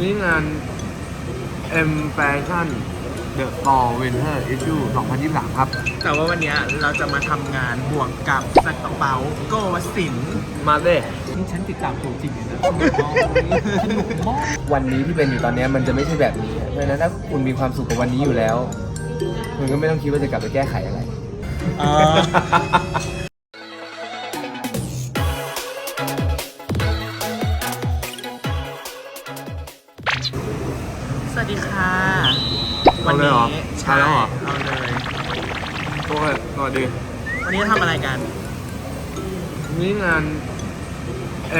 นี่งาน M Fashion The Fall Winter Issue 2023 ครับ แต่ว่าวันเนี้ยเราจะมาทำงานบวกกับสกระเป๋าโกวสินมาเด้นี่ฉันติดตามตัวจริงเลยนะ วันนี้ที่เป็นอยู่ตอนนี้มันจะไม่ใช่แบบนี้เพราะฉะนั้นถ้าคุณมีความสุขกับวันนี้อยู่แล้ว คุณก็ไม่ต้องคิดว่าจะกลับไปแก้ไขอะไรส วันนี้จะทำอะไรกัน นี่งาน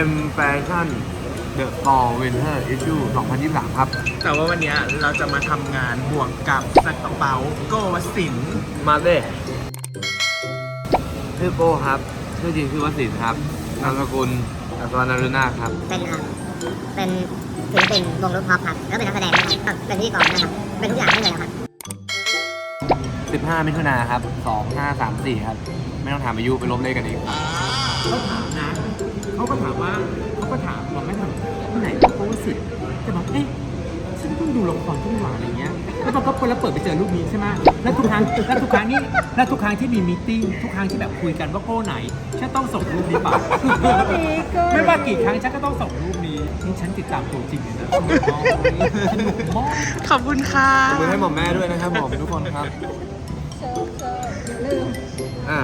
M Fashion The Fall Winter Issue 2023 ครับ แต่ว่าวันเนี้ยเราจะมาทำงานบวกกับสกระเป๋าโกวสินมาเด้ชื่อโก้ครับ ชื่อจริงชื่อวสินทร์ครับ นามสกุลอัศวรรณรุนาถครับ เป็นอ่าเป็นศิลปินวงรูปฮอปครับแล้วเป็นนักแสดงด้วยครับเป็นพิธีกรนะครับ เป็นทุกอย่างให้เลยครับ 15 มิถุนาครับ 2534 ครับ ไม่ต้องถามอายุไปลบเลขกันเองครับเขาถามนะเขาก็ถามว่าเขาก็ถามเราไม่ทำที่ไหนโพสสิจะบอกเอ๊ะฉันเพิ่งดูละครที่หวานอะไรเงี้ยแล้วพอก็เปิดแล้วเปิดไปเจอรูปนี้ใช่ไหมแล้วทุกครั้งแล้วทุกครั้งนี่แล้วทุกครั้งที่มีมีตติ้งทุกครั้งที่แบบคุยกันว่าโก้ไหนฉันต้องส่งรูปนี้ไปไม่ว่ากี่ครั้งฉันก็ต้องส่งรูปนี้นี่ฉันติดตามตัวจริงเลยนะสนุกมากขอบคุณค่ะขอบคุณให้หมอมแม่ด้วยนะครับผมทุกคนครับ อ่า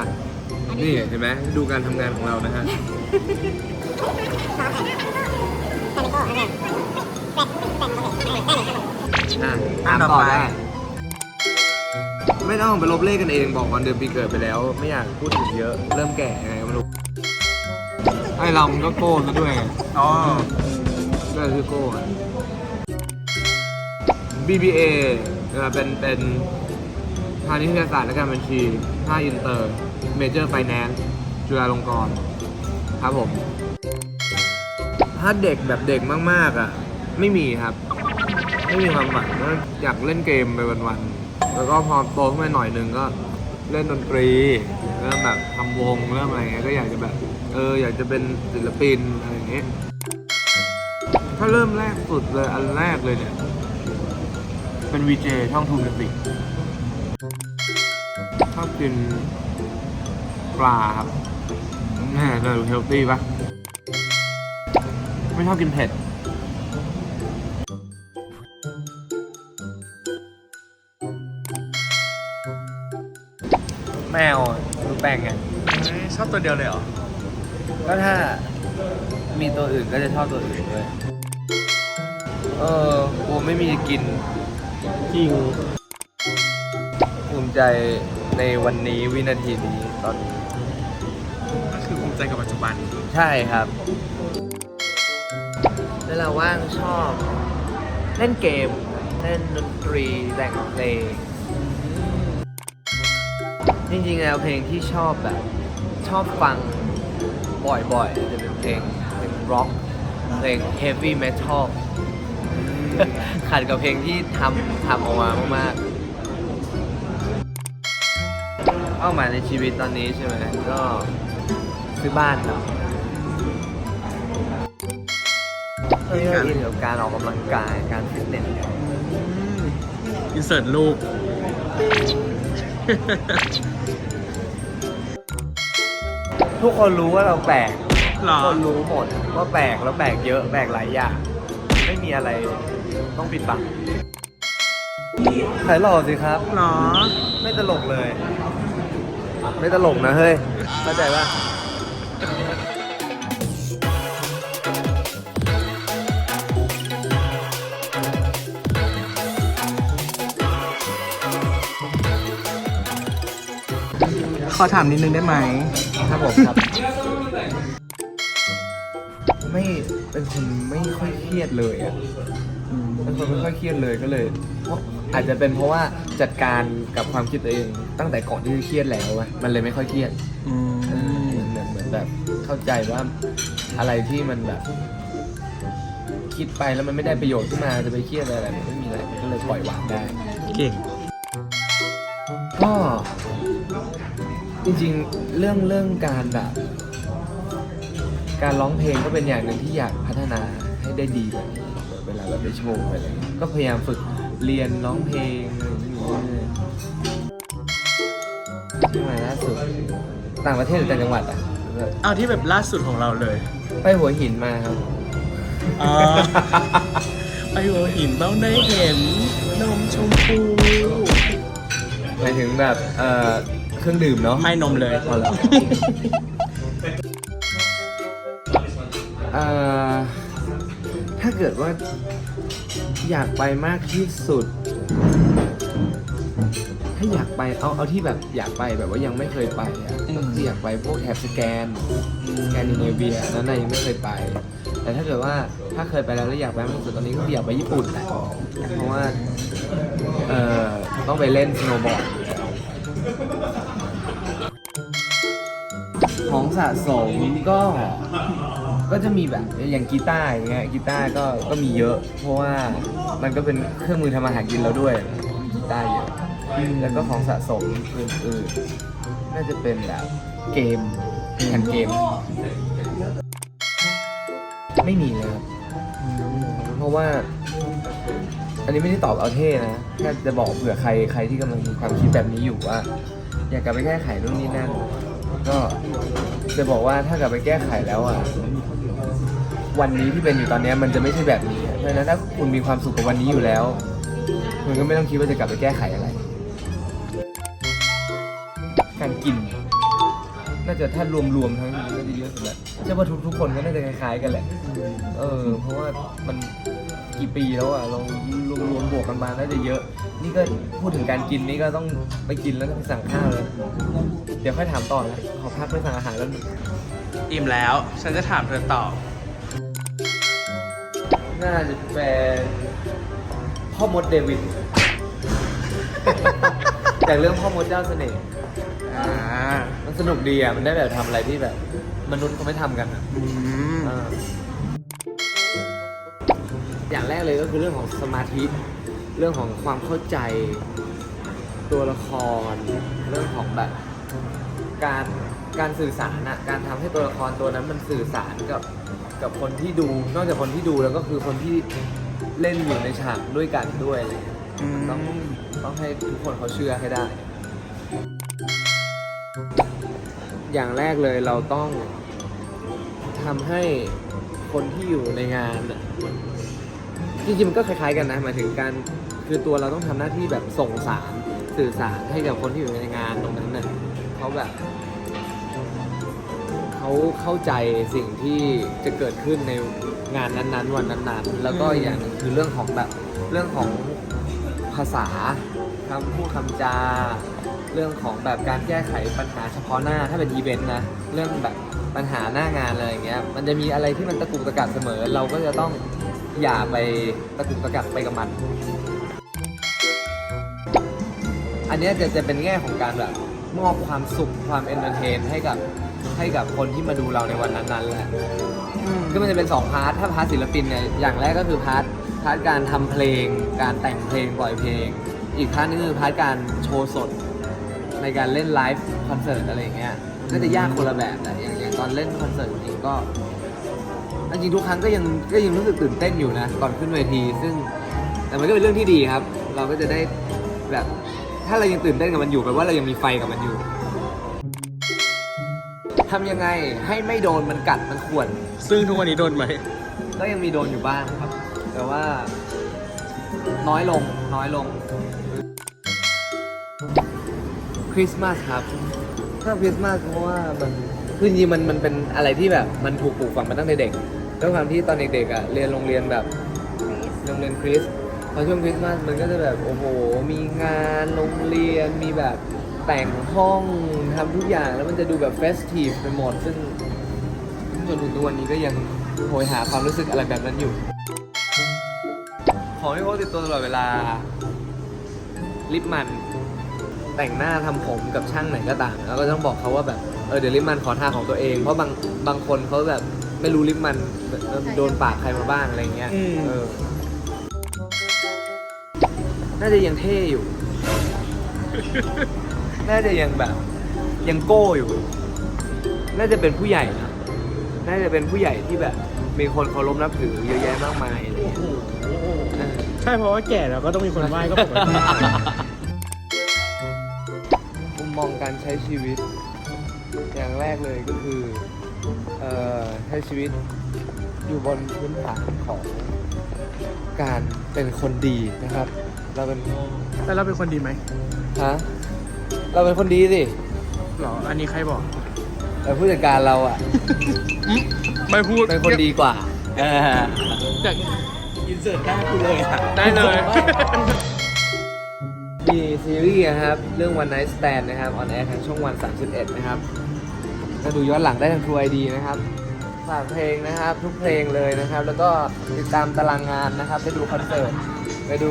นี่เห็นไหมดูการทำงานของเรานะฮะ อะตามต่อได้ ไม่ต้องไปลบเลขกันเองบอกวันเดือนปีเกิดไปแล้ว ไม่อยากพูดถึงเยอะ เริ่มแก่ยังไงก็ไม่รู้ไอเรามันก็โก้ซะด้วยไงอ๋อ ก็คือโก้อะ BBA นะครับเป็นเป็นทางนิเทศศาสตร์และการบัญชีภาคอินเตอร์ เมเจอร์ไฟแนนซ์ จุฬาลงกรณ์ ครับผม ถ้าเด็กแบบเด็กมากๆอะ ไม่มีครับ ไม่มีความฝันอยากเล่นเกมไปวันๆ แล้วก็พอโตขึ้นมาหน่อยหนึงก็เล่นดนตรี เริ่มแบบทำวง เริ่มอะไรเงี้ย ก็อยากจะแบบ เออ อยากจะเป็นศิลปินอะไรอย่างเงี้ย ถ้าเริ่มแรกสุดเลย อันแรกเลยเนี่ย เป็นวีเจช่องทูมิสิก ชอบกินปลาครับแม่จะดูเฮลตี้ปะไม่ชอบกินเผ็ด แมวอะดูแปงไงชอบตัวเดียวเลยเหรอ ก็ถ้ามีตัวอื่นก็จะชอบตัวอื่นด้วย เออกูไม่มีกิน จริง มิใจในวันนี้วินาทีนี้ตอนนี้ ก็คือภูมิใจกับปัจจุบัน ใช่ครับ เวลาว่างชอบ เล่นเกม เล่นดนตรีแต่งเพลงจริงๆแล้วเพลงที่ชอบแบบ ชอบฟังบ่อยๆจะเป็นเพลงเพลงร็อกเพลง heavy metal ขัดกับเพลงที่ทำทำออกมามากๆ เป้าหมายในชีวิตตอนนี้ใช่ไหมก็ซื้อบ้านเนาะเอออินกับการออกกำลังกายการฟิตเนสอินเสิร์ตรูปทุกคนรู้ว่าเราแปลกหรอทุกคนรู้หมดว่าแปลกแล้วแปลกเยอะแปลกหลายอย่าง ไม่มีอะไรต้องปิดบังถ่ายหล่อสิครับหรอ ไม่ตลกเลย ไม่ตลกนะเฮ้ยเข้าใจป่ะขอถามนิดนึงได้ไหมครับผมครับ เป็นคนไม่ค่อยเครียดเลยอะอืมเป็นคนไม่ค่อยเครียดเลยก็เลยเพราะอาจจะเป็นเพราะว่าจัดการกับความคิดตัวเองตั้งแต่ก่อนที่จะเครียดแล้วอะมันเลยไม่ค่อยเครียด อืมเออเหมือนเหมือนแบบเข้าใจว่าอะไรที่มันแบบ คิดไปแล้วมันไม่ได้ประโยชน์ขึ้นมาจะไปเครียดอะไรมันไม่มีอะไรมันก็เลยปล่อยวางได้ เก่ง ก็จริงๆ เรื่องเรื่องการแบบ การร้องเพลงก็เป็นอย่างหนึ่งที่อยากพัฒนาให้ได้ดีกว่านี้เวลาแบบไปโชว์ไปอะไรเงี้ยก็พยายามฝึกเรียนร้องเพลงอะไรอย่างเงี้ยอยู่เรื่อยๆที่มาล่าสุดต่างประเทศหรือต่างจังหวัดอะเอาที่แบบล่าสุดของเราเลย ไปหัวหินมาครับอ๋อไปหัวหินต้องได้เห็นนมชมพูหมายถึงแบบเอ่อเครื่องดื่มเนาะให้นมเลยพอแล้ว ถ้าเกิดว่าอยากไปมากที่สุด ถ้าอยากไปเอาเอาที่แบบอยากไปแบบว่ายังไม่เคยไปอะก็คืออยากไปพวกแถบสแกนสแกนดิเนเวียนั้นน่ะยังไม่เคยไป แต่ถ้าเกิดว่าถ้าเคยไปแล้วแล้วอยากไปมากที่สุดตอนนี้ก็คืออยากไปญี่ปุ่นแหละเพราะว่าเอ่อต้องไปเล่นสโนว์บอร์ดของสะสมก็ ก็จะมีแบบอย่างกีตาร์อย่างเงี้ยกีตาร์ก็ก็มีเยอะ เพราะว่ามันก็เป็นเครื่องมือทำอาหารกินเราด้วยมีกีตาร์เยอะแล้วก็ของสะสมอื่นๆน่าจะเป็นแบบเกมแผ่นเกม ไม่มีเลยครับเพราะว่า อันนี้ไม่ได้ตอบเอาเท่นะแค่จะบอกเผื่อใครใครที่กำลังมีความคิดแบบนี้อยู่ว่า อยากกลับไปแก้ไขนู่นนี่นั่นก็จะบอกว่าถ้ากลับไปแก้ไขแล้วอะ วันนี้ที่เป็นอยู่ตอนนี้มันจะไม่ใช่แบบนี้ เพราะฉะนั้นถ้าคุณมีความสุขกับวันนี้อยู่แล้วคุณก็ไม่ต้องคิดว่าจะกลับไปแก้ไขอะไร การกิน น่าจะถ้ารวมๆทั้งนี้น่าจะเยอะสุดแล้วเชื่อว่าทุกๆคนก็น่าจะคล้ายๆกันแหละ เออ เพราะว่ามันกี่ปีแล้วอะเรารวมๆบวกกันมาน่าจะเยอะ นี่ก็พูดถึงการกินนี่ก็ต้องไปกินแล้วต้องไปสั่งข้าวแล้วเดี๋ยวค่อยถามต่อนะขอพักไปสั่งอาหารแล้วอิ่มแล้ว ฉันจะถามเธอต่อ น่าจะเป็นพ่อมดเดวิดแต่เรื่องพ่อมดเจ้าเสน่ห์อ่ามันสนุกดีอะ มันได้แบบทำอะไรที่แบบ มนุษย์เขาไม่ทำกันอะอืมเอออย่างแรกเลยก็คือเรื่องของสมาธิ เรื่องของความเข้าใจตัวละคร เรื่องของแบบการ การสื่อสารอะการทำให้ตัวละครตัวนั้นมันสื่อสารกับกับคนที่ดู นอกจากคนที่ดูแล้วก็คือคนที่เล่นอยู่ในฉากด้วยกันด้วยอะไรเงี้ยอืม ต้องต้องให้ทุกคนเขาเชื่อให้ได้ อย่างแรกเลยเราต้องทำให้คนที่อยู่ในงานน่ะจริงๆมันก็คล้ายๆกันนะหมายถึงการคือตัวเราต้องทำหน้าที่แบบส่งสารสื่อสารให้กับคนที่อยู่ในงานตรงนั้นน่ะเขาแบบ เขาเข้าใจสิ่งที่จะเกิดขึ้นในงานนั้นๆ วันนั้นๆ แล้วก็อีกอย่างหนึ่งคือเรื่องของแบบเรื่องของภาษาคำพูดคำจา เรื่องของแบบการแก้ไขปัญหาเฉพาะหน้าถ้าเป็นอีเวนต์นะเรื่องแบบปัญหาหน้างานอะไรอย่างเงี้ยมันจะมีอะไรที่มันตะกุกตะกักเสมอ เราก็จะต้องอย่าไปตะกุกตะกักไปกับมัน อันเนี้ยจะจะเป็นแง่ของการแบบ มอบความสุขความเอนเตอร์เทนให้กับให้กับคนที่มาดูเราในวันนั้นๆแหละก็มันจะเป็น2พาร์ท ถ้าพาร์ทศิลปินเนี่ย อย่างแรกก็คือพาร์ทพาร์ทการทำเพลง การแต่งเพลงปล่อยเพลง อีกพาร์ทนึงคือพาร์ทการโชว์สด ในการเล่นไลฟ์คอนเสิร์ตอะไรอย่างเงี้ยมันก็จะยากคนละแบบแต่อย่างอย่างตอนเล่นคอนเสิร์ตจริงๆก็ จริงๆทุกครั้งก็ยังก็ยังรู้สึกตื่นเต้นอยู่นะก่อนขึ้นเวที ซึ่งแต่มันก็เป็นเรื่องที่ดีครับ เราก็จะได้แบบ ถ้าเรายังตื่นเต้นกับมันอยู่แปลว่าเรายังมีไฟกับมันอยู่ทำยังไงให้ไม่โดนมันกัดมันข่วน ซึ่งทุกวันนี้โดนไหม ก็ยังมีโดนอยู่บ้างครับ แต่ว่า น้อยลงน้อยลงคริสต์มาสครับชอบคริสต์มาสเพราะว่ามันคือจริงๆมันมันเป็นอะไรที่แบบมันถูกปลูกฝังมาตั้งแต่เด็กด้วยความที่ตอนเด็กๆอะเรียนโรงเรียนแบบโรงเรียนคริสต์พ อช่วงคริสต์มาสมันก็จะแบบโอ้โห มีงานโรงเรียนมีแบบแต่งห้องทำทุกอย่างแล้วมันจะดูแบบเฟสทีฟไปหมด ซึ่งจนถึงทุกวันนี้ก็ยังโหยหาความรู้สึกอะไรแบบนั้นอยู่ ของที่พกติดตัวตลอดเวลา ลิปมันแต่งหน้าทำผมกับช่างไหนก็ตามแล้วก็ต้องบอกเขาว่าแบบเออเดี๋ยวลิปมันขอทาของตัวเอง เพราะบางบางคนเขาแบบไม่รู้ลิปมันโดนปากใครมาบ้างอะไรเงี้ยอืม เออ น่าจะยังเท่อยู่ น่าจะยังแบบ ยังโก้อยู่ น่าจะเป็นผู้ใหญ่นะ น่าจะเป็นผู้ใหญ่ที่แบบ มีคนเคารพนับถือเยอะแยะมากมายอะไรเงี้ยช่เพราะว่าแก่แล้วก็ต้องมีคนไหว้ก็ปกติ มุมมองการใช้ชีวิต อย่างแรกเลยก็คือเอ่อใช้ชีวิตอยู่บนพื้นฐานของการเป็นคนดีนะครับ เราเป็นแล้วเราเป็นคนดีไหมฮะเราเป็นคนดีสิหรอ อันนี้ใครบอกแต่ผู้จัดการเราอะ ไม่พูดเป็นคนดีกว่าเออจากอินเสิร์ตหน้ากูเลยอะได้เลย มีซีรีส์นะครับ เรื่อง One Night Stand นะครับออนแอร์ทางช่องวัน 31 นะครับ ก็ดูย้อนหลังได้ทาง True ID นะครับฝากเพลงนะครับ ทุกเพลงเลยนะครับ แล้วก็ติดตามตารางงานนะครับ ไปดูคอนเสิร์ต ไปดู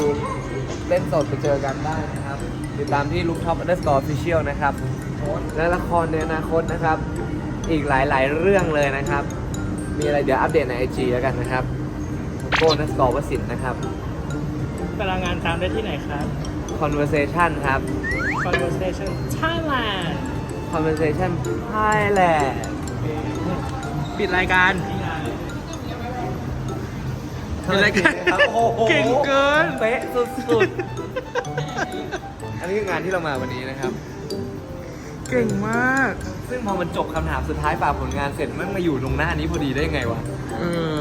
เล่นสดไปเจอกันได้นะครับ ติดตามที่ Rooftop Underscore Official นะครับ และละครในอนาคตนะครับ อีกหลายๆเรื่องเลยนะครับ มีอะไรเดี๋ยวอัปเดตใน IG แล้วกันนะครับโก้ Underscore วสินทร์นะครับตารางงานตามได้ที่ไหนครับ Conversation ครับ Conversation Thailand Conversation Thailand ปิดรายการ ปิดรายการครับโอ้โหเก่งเกิน เป๊ะสุดๆ อันนี้คืองานที่เรามาวันนี้นะครับ เก่งมาก ซึ่งพอมันจบคำถามสุดท้ายฝากผลงานเสร็จมันมาอยู่ตรงหน้านี้พอดีได้ไงวะ เออ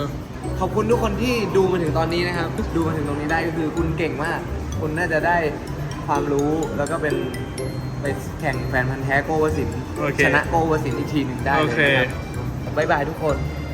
ขอบคุณทุกคนที่ดูมาถึงตอนนี้นะครับ ดูมาถึงตรงนี้ได้ก็คือคุณเก่งมาก คุณน่าจะได้ความรู้แล้วก็เป็นไปแข่งแฟนพันธ์แท้โกวสินทร์โอเคชนะโกวสินทร์อีกทีหนึ่งได้เลยโอเคนะครับบ๊ายบายทุกคน Bye.